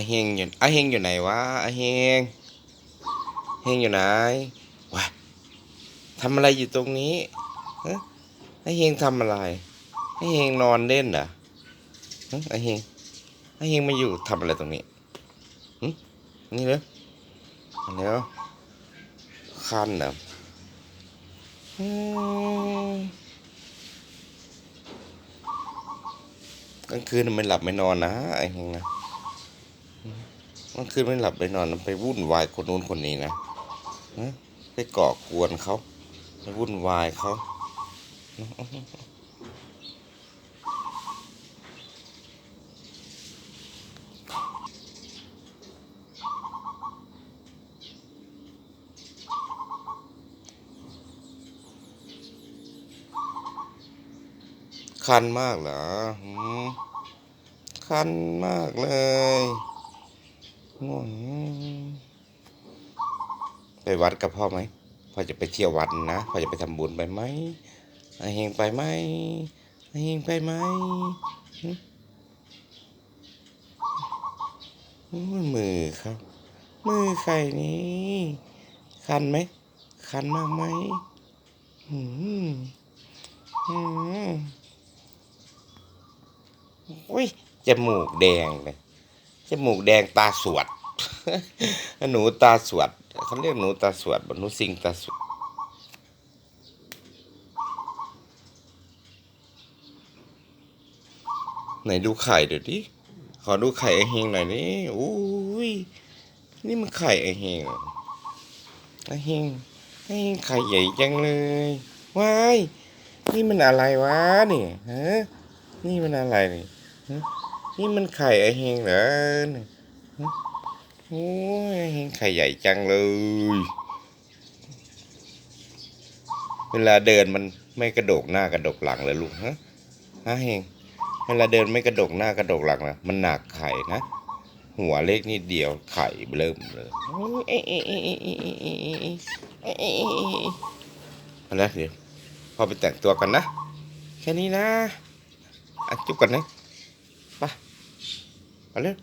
อเฮงอยู่อาเฮงอยู่ไหนวะอาเฮงเฮงอยู่ไหนวะทำอะไรอยู่ตรงนี้ฮะอาเฮงทำอะไรอาเฮงนอนเล่นเหรออาเฮงอาเฮงมาอยู่ทำอะไรตรงนี้นี่เหรอเดี๋ยวคันเหรออืมกลางคืนมันหลับไม่นอนนะไอเฮงนะ มื่อคืนไม่หลับไม่นอนไปวุ่นวายคนนู้นคนนี้นะฮะไปก่อกวนเขาไปวุ่นวายเขาคันมากเหรอคันมากเลย ง่วงไปวัดกับพ่อไหมพ่อจะไปเที่ยววัดนะพ่อจะไปทำบุญไปไหมไอเฮงไปไหมไอเฮงไปไหมมือครับ มือใครนี่คันไหมคันมากไหมหืมหืมโอ้ยจมูกแดงเลย จมูกแดงตาสวด หนูตาสวดเขาเรียกหนูตาสวดบหนูสิงตาสวดไหนดูไข่เดี๋ยวดิขอดูไข่ไอเฮงหน่อยดิอุ้ยนี่มันไข่ไอเฮงเหรอไอเฮงไอเฮงไข่ใหญ่จังเลยว้ายนี่มันอะไรวะเนี่ยฮะนี่มันอะไรเนี่ย นี่มันไข่ไอ้เฮงเหรอโอ้ยเฮงไข่ใหญ่จังเลย เวลาเดินมันไม่กระโดกหน้ากระโดกหลังเลยลูกฮะฮะเฮงเวลาเดินไม่กระโดกหน้ากระโดกหลังนะมันหนักไข่นะหัวเล็กนิดเดียวไข่เริ่มเลยเอาละเดี๋ยวพอไปแต่งตัวกันนะ แค่นี้นะอจุ๊บกันนะไป Hello.